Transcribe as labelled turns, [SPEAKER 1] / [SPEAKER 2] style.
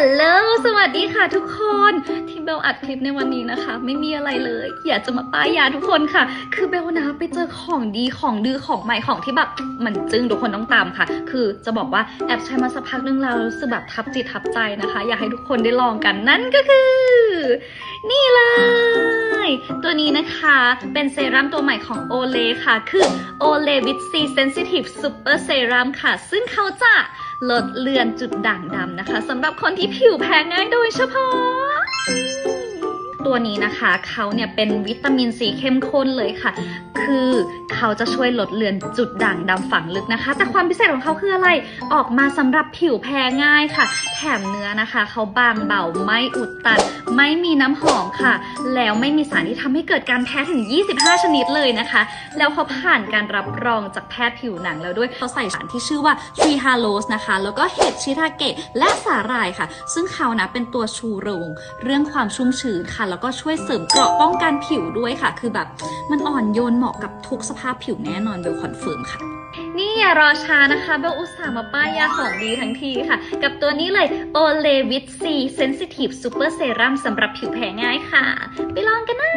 [SPEAKER 1] ลโลสวัสดีค่ะทุกคนที่เบลอัดคลิปในวันนี้นะคะ ไม่มีอะไรเลย อยากจะมาป้ายยาทุกคนค่ะ คือเบลนะไปเจอของดีของดื้อของใหม่ของที่แบบมันจึ้งทุกคนต้องตามค่ะ คือจะบอกว่าแอบใช้มาสักพักนึงแล้วรู้สึกแบบทับจิตทับใจนะคะ อยากให้ทุกคนได้ลองกันนั่นก็คือ นี่เลยตัวนี้นะคะเป็นเซรั่มตัวใหม่ของโอเลค่ะ คือโอเลวิตซีเซนซิทีฟซูเปอร์เซรั่มค่ะ ซึ่งเขาจะ ลดเลือนจุดด่างดำนะคะสำหรับคนที่ผิวแพ้ง่ายโดยเฉพาะ ตัวนี้นะคะเขาเนี่ยเป็นวิตามินซีเข้มข้นเลยค่ะ คือเขาจะช่วยลดเลือนจุดด่างดำฝังลึกนะคะ แต่ความพิเศษของเขาคืออะไรออกมาสำหรับผิวแพ้ง่ายค่ะ แถมเนื้อนะคะเขาบางเบาไม่อุดตัน ไม่มีน้ำหอมค่ะ แล้วไม่มีสารที่ทำให้เกิดการแพ้ถึง 25 ชนิดเลยนะคะ แล้วเขาผ่านการรับรองจากแพทย์ผิวหนังแล้วด้วยเขาใส่สารที่ชื่อว่าทรีฮาโลสนะคะ แล้วก็เห็ดชิทาเกะและสาหร่ายค่ะ ซึ่งเขานะเป็นตัวชูโรง เรื่องความชุ่มชื้นค่ะแล้วก็ช่วยเสริมเกราะป้องกันผิวด้วยค่ะ คือแบบมันอ่อนโยนเหมาะกับทุกสภาพผิวแน่นอนเบลคอนเฟิร์มค่ะนี่อย่ารอช้านะคะเบลอุตส่าห์มาป้ายยาของดีทั้งทีค่ะ กับตัวนี้เลย o l e v i t C Sensitive Super Serum สำหรับผิวแพ้ง่ายค่ะ ไปลองกันนะ